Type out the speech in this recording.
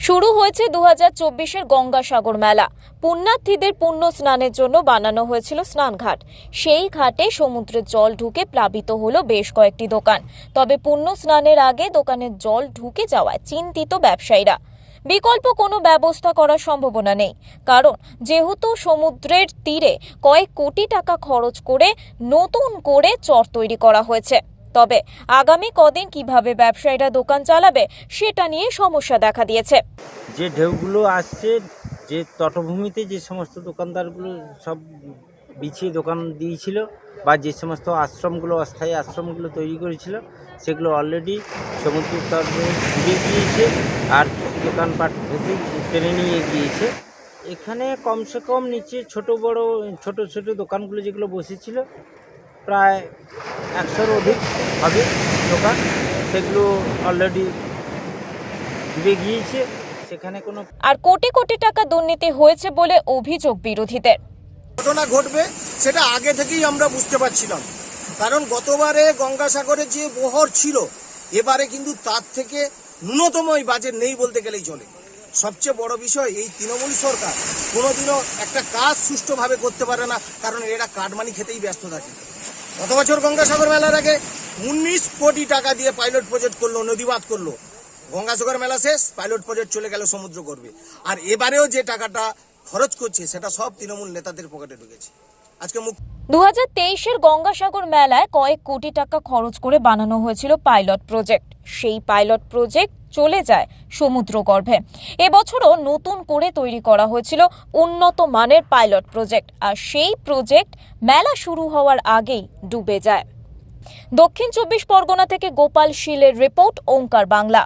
শুরু হয়েছে দু হাজার চব্বিশের গঙ্গাসাগর মেলা। পুণ্যার্থীদের পুণ্য স্নানের জন্য বানানো হয়েছিল স্নানঘাট। সেই ঘাটে সমুদ্রের জল ঢুকে প্লাবিত হলো বেশ কয়েকটি দোকান। তবে পুণ্য স্নানের আগে দোকানের জল ঢুকে যাওয়ায় চিন্তিত ব্যবসায়ীরা। বিকল্প কোনো ব্যবস্থা করার সম্ভাবনা নেই। কারণ, যেহেতু সমুদ্রের তীরে কয়েক কোটি টাকা খরচ করে নতুন করে চর তৈরি করা হয়েছে। তবে আগামী কদিন কীভাবে ব্যবসায়ীরা দোকান চালাবে, সেটা নিয়ে সমস্যা দেখা দিয়েছে। যে ঢেউগুলো আসছে, যে তটভূমিতে যে সমস্ত দোকানদারগুলো সব বিছিয়ে দোকান দিয়েছিল বা যে সমস্ত আশ্রমগুলো, অস্থায়ী আশ্রমগুলো তৈরি করেছিল, সেগুলো অলরেডি সমুদ্র তটে ডুবে গিয়েছে আর দোকানপাট ভেসে টেনে নিয়ে গিয়েছে। এখানে কমসে কম নিচে ছোট বড়, ছোট ছোট দোকানগুলো যেগুলো বসেছিল প্রায় একশোর অধিক হবে দোকান। সেগুলো অলরেডি ডুবে গিয়েছে। সেখানে কোনো আর কোটি কোটি টাকা দুর্নীতি হয়েছে বলে অভিযোগ বিরোধীদের। ঘটনা ঘটবে সেটা আগে থেকেই আমরা বুঝতে পারছিলাম। কারণ গতবারে গঙ্গাসাগরে যে বহর ছিল এবারে কিন্তু তার থেকে ন্যূনতম এই বাজেট নেই বলতে গেলেই চলে। সবচেয়ে বড় বিষয় এই তৃণমূল সরকার কোনোদিনও একটা কাজ সুষ্ঠুভাবে করতে পারে না কারণ এরা কাটমানি খেতেই ব্যস্ত থাকে। গত বছর গঙ্গাসাগর মেলার আগে উনিশ কোটি টাকা দিয়ে পাইলট প্রজেক্ট করল নদীবাদ করল। গঙ্গাসাগর মেলা শেষ, পাইলট প্রজেক্ট চলে গেল সমুদ্র করবে আর এবারেও যে টাকাটা খরচ করছে, সেটা সব তৃণমূল নেতাদের পকেটে ঢুকেছে। আজকে মুখ দু হাজার তেইশের গঙ্গাসাগর মেলায় কয়েক কোটি টাকা খরচ করে বানানো হয়েছিল পাইলট প্রজেক্ট। সেই পাইলট প্রজেক্ট চলে যায় সমুদ্র গর্ভে এবছরও নতুন করে তৈরি করা হয়েছিল উন্নত মানের পাইলট প্রজেক্ট, আর সেই প্রজেক্ট মেলা শুরু হওয়ার আগেই ডুবে যায়। দক্ষিণ চব্বিশ পরগনা থেকে গোপাল শীলের রিপোর্ট, ওঙ্কার বাংলা।